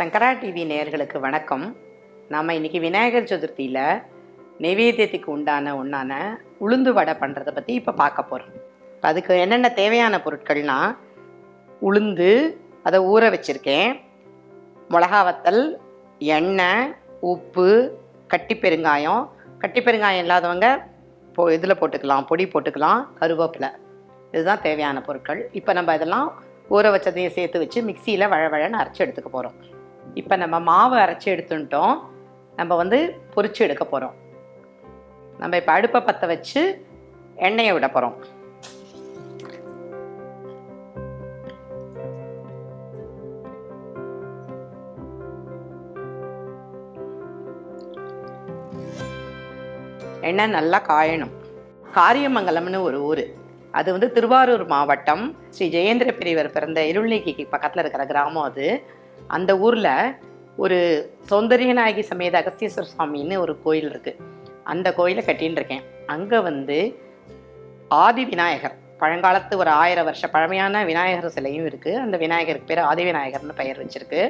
சங்கரா TV நேயர்களுக்கு வணக்கம். நாம் இன்னைக்கு விநாயகர் சதுர்த்தியில் நைவேத்தியத்துக்கு உண்டான ஒன்றான உளுந்து வடை பண்ணுறதை பற்றி இப்போ பார்க்க போகிறோம் அதுக்கு என்னென்ன தேவையான பொருட்கள்னா உளுந்து அதை ஊற வச்சுருக்கேன். மிளகா வத்தல் எண்ணெய் உப்பு கட்டி பெருங்காயம். கட்டி பெருங்காயம் இல்லாதவங்க போ இதில் போட்டுக்கலாம் பொடி போட்டுக்கலாம் கருவேப்பிலை. இதுதான் தேவையான பொருட்கள். இப்போ நம்ம இதெல்லாம் ஊற வச்சதையும் சேர்த்து வச்சு மிக்சியில் வழவழன்னு அரைச்சி எடுத்துக்க போகிறோம் இப்போ நம்ம மாவு அரைச்சி எடுத்துட்டோம். நம்ம வந்து பொரிச்சு எடுக்க போகிறோம் நம்ம இப்போ அடுப்பை பற்ற வச்சு எண்ணெயை விட போகிறோம் எண்ணெய் நல்லா காயணும். காரியமங்கலம்னு ஒரு ஊர். அது வந்து திருவாரூர் மாவட்டம். ஸ்ரீ ஜெயேந்திர பெரியவர் பிறந்த இருள்நீக்கிக்கு பக்கத்தில் இருக்கிற கிராமம் அது. அந்த ஊரில் ஒரு சௌந்தரியநாயகி சமேத அகஸ்தீஸ்வர சுவாமின்னு ஒரு கோயில் இருக்குது அந்த கோயிலை கட்டின்னு இருக்கேன். அங்கே வந்து ஆதி விநாயகர் பழங்காலத்து ஒரு ஆயிரம் வருஷ பழமையான விநாயகர் சிலையும் இருக்குது அந்த விநாயகருக்கு பேர் ஆதி விநாயகர்னு பெயர் வச்சுருக்கு.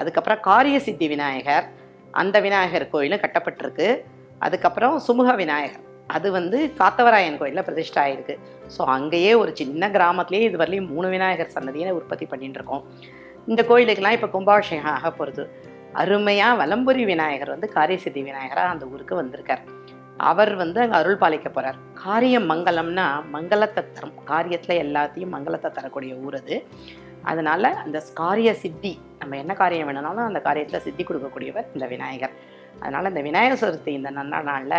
அதுக்கப்புறம் காரிய சித்தி விநாயகர் அந்த விநாயகர் கோயிலும் கட்டப்பட்டிருக்கு. அதுக்கப்புறம் சுமுக விநாயகர் அது வந்து காத்தவராயன் கோயிலில் பிரதிஷ்டை ஆயிருக்கு. ஸோ அங்கேயே ஒரு சின்ன கிராமத்துலேயே இது வரலையும் மூணு விநாயகர் சன்னதியை உற்பத்தி பண்ணிட்டு இருக்கோம். இந்த கோயிலுக்கெல்லாம் இப்போ கும்பாபிஷேகம் ஆக போகிறது அருமையாக வலம்புரி விநாயகர் வந்து காரியசித்தி விநாயகராக அந்த ஊருக்கு வந்திருக்கார். அவர் வந்து அங்கே அருள் பாலிக்க போகிறார் காரியம் மங்கலம்னா மங்களத்தை தரும். காரியத்தில் எல்லாத்தையும் மங்களத்தை தரக்கூடிய ஊர் அது. அதனால் அந்த காரிய சித்தி நம்ம என்ன காரியம் வேணும்னாலும் அந்த காரியத்தில் சித்தி கொடுக்கக்கூடியவர் இந்த விநாயகர். அதனால் இந்த விநாயகர் சதுர்த்தி இந்த நன்னா நாளில்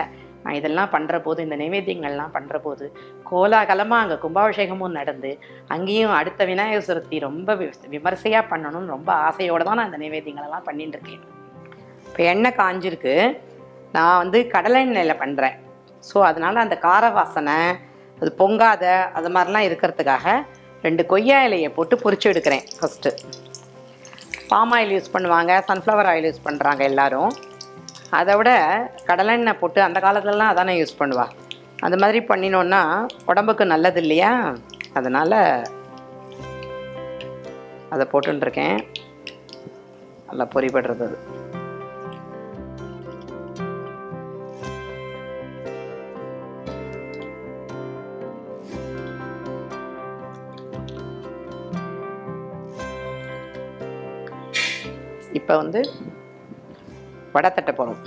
இதெல்லாம் பண்ணுற போது இந்த நைவேத்தியங்கள்லாம் பண்ணுற போது கோலாகலமாக அங்கே கும்பாபிஷேகமும் நடந்து அங்கேயும் அடுத்த விநாயகர் சதுர்த்தி ரொம்ப வி- விமர்சையாக பண்ணணும்னு ரொம்ப ஆசையோடு தான் நான் இந்த நைவேத்தியங்களெல்லாம் பண்ணிட்டு இருக்கேன் இப்போ எண்ணெய் காஞ்சிருக்கு. நான் வந்து கடலை எண்ணெயில் பண்ணுறேன் ஸோ அதனால் அந்த கார வாசனை அது பொங்காத அது மாதிரிலாம் இருக்கிறதுக்காக ரெண்டு கொய்யா இலையை போட்டு பொறிச்சு எடுக்கிறேன் ஃபஸ்ட்டு பாம் ஆயில் யூஸ் பண்ணுவாங்க சன்ஃப்ளவர் ஆயில் யூஸ் பண்ணுறாங்க எல்லோரும். அதை விட கடலெண்ணெய் போட்டு அந்த காலத்துலலாம் அதானே யூஸ் பண்ணுவா. அந்த மாதிரி பண்ணினோன்னா உடம்புக்கு நல்லது இல்லையா? அதனால் அதை போட்டுருக்கேன் நல்லா பொறிபடுறது அது. இப்போ வந்து வடை தட்ட போகிறோம்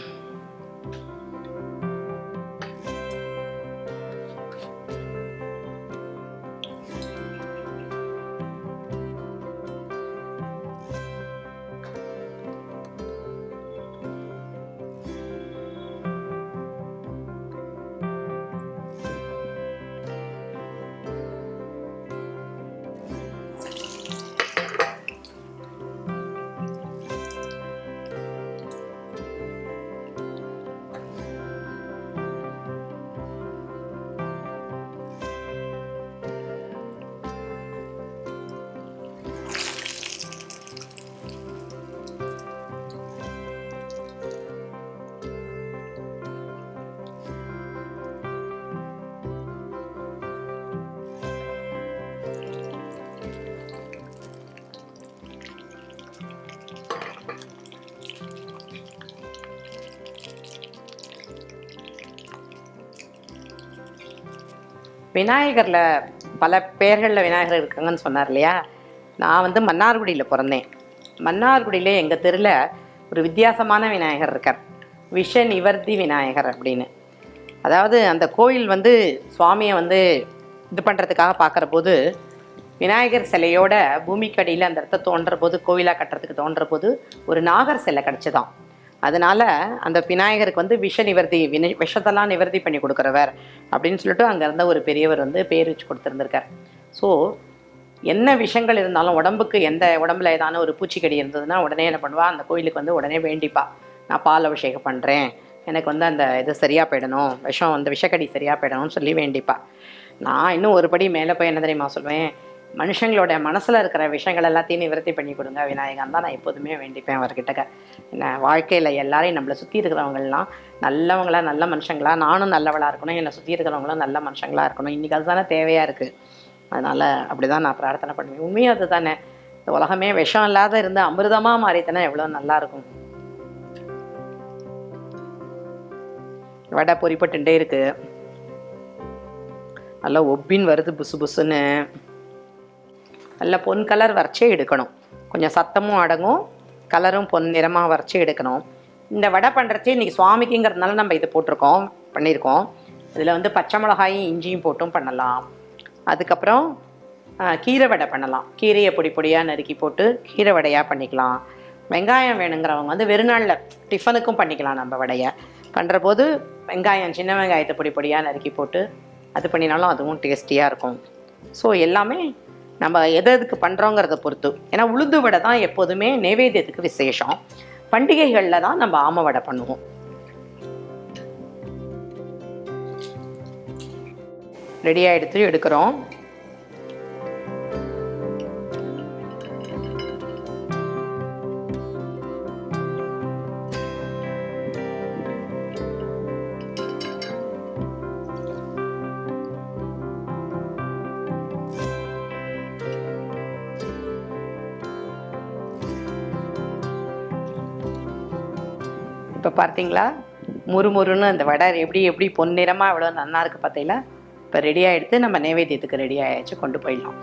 விநாயகரில் பல பேர்களில் விநாயகர் இருக்காங்கன்னு சொன்னார் இல்லையா? நான் வந்து மன்னார்குடியில் பிறந்தேன். மன்னார்குடியில் எங்கள் தெருவில் ஒரு வித்தியாசமான விநாயகர் இருக்கார். விஷ நிவர்த்தி விநாயகர் அப்படின்னு. அதாவது அந்த கோயில் வந்து சுவாமியை வந்து இது பண்ணுறதுக்காக பார்க்குற போது விநாயகர் சிலையோட பூமிக்கடியில் அந்த இடத்த தோன்ற போது கோயிலாக கட்டுறதுக்கு தோன்ற போது ஒரு நாகர் சிலை கிடச்சிதான் அதனால அந்த விநாயகருக்கு வந்து விஷ நிவர்த்தி வினை விஷத்தெல்லாம் நிவர்த்தி பண்ணி கொடுக்குறவர் அப்படின்னு சொல்லிட்டு அங்கே இருந்த ஒரு பெரியவர் வந்து பேர் வச்சு கொடுத்துருந்துருக்கார். ஸோ என்ன விஷங்கள் இருந்தாலும் உடம்புக்கு எந்த உடம்புல ஏதான ஒரு பூச்சிக்கடி இருந்ததுன்னா உடனே என்ன பண்ணுவா? அந்த கோயிலுக்கு வந்து உடனே வேண்டிப்பா. நான் பால் அபிஷேகம் பண்ணுறேன் எனக்கு வந்து அந்த இது சரியாக போயிடணும். விஷம் அந்த விஷக்கடி சரியாக போயிடணும்னு சொல்லி வேண்டிப்பா. நான் இன்னும் ஒரு படி மேலே போய் என்ன தெரியுமா சொல்வேன்? மனுஷங்களோட மனசில் இருக்கிற விஷயங்கள் எல்லாத்தையும் நிவர்த்தி பண்ணி கொடுங்க. விநாயகன் தான் நான் எப்போதுமே வேண்டிப்பேன் அவர்கிட்ட. என்ன வாழ்க்கையில் எல்லாரையும் நம்மளை சுற்றி இருக்கிறவங்களாம் நல்லவங்களா நல்ல மனுஷங்களா நானும் நல்லவளாக இருக்கணும் என்னை சுற்றி இருக்கிறவங்களும் நல்ல மனுஷங்களாக இருக்கணும். இன்றைக்கி அதுதானே தேவையாக இருக்குது அதனால் அப்படி தான் நான் பிரார்த்தனை பண்ணுவேன். உண்மையும் அது தானே இந்த உலகமே விஷம் இல்லாத இருந்து அமிர்தமாக மாறித்தனா எவ்வளோ நல்லாயிருக்கும் வடை பொறிப்பட்டுட்டே இருக்குது நல்லா ஒப்பின் வருது புசு புசுன்னு. நல்ல பொன் கலர் வரைச்சே எடுக்கணும். கொஞ்சம் சத்தமும் அடங்கும் கலரும் பொன் நிறமாக வரைச்சி எடுக்கணும். இந்த வடை பண்ணுறச்சே இன்றைக்கி சுவாமிக்குங்கிறதுனால நம்ம இதை போட்டிருக்கோம் பண்ணியிருக்கோம். இதில் வந்து பச்சை மிளகாயும் இஞ்சியும் போட்டும் பண்ணலாம். அதுக்கப்புறம் கீரை வடை பண்ணலாம். கீரையை பொடி பொடியாக நறுக்கி போட்டு கீரை வடையாக பண்ணிக்கலாம். வெங்காயம் வேணுங்கிறவங்க வந்து வெறுநாளில் டிஃபனுக்கும் பண்ணிக்கலாம் நம்ம வடையை. பண்ணுற போது வெங்காயம் சின்ன வெங்காயத்தை பொடி பொடியாக நறுக்கி போட்டு அது பண்ணினாலும் அதுவும் டேஸ்டியாக இருக்கும். ஸோ எல்லாமே நம்ம எது எதுக்கு பண்ணுறோங்கிறத பொறுத்து. ஏன்னா உளுந்து வடை தான் எப்போதுமே நைவேத்தியத்துக்கு விசேஷம். பண்டிகைகளில் தான் நம்ம ஆம வடை பண்ணுவோம். ரெடி ஆகிடுத்து எடுக்கிறோம். இப்போ பார்த்தீங்களா? முறுமுறுன்னு அந்த வடை எப்படி எப்படி பொன்னிறமாக எவ்வளோ நல்லா இருக்குது பார்த்தீங்களா? இப்போ ரெடி ஆகிடுத்து நம்ம நைவேத்தியத்துக்கு ரெடி ஆயாச்சு கொண்டு போயிடலாம்.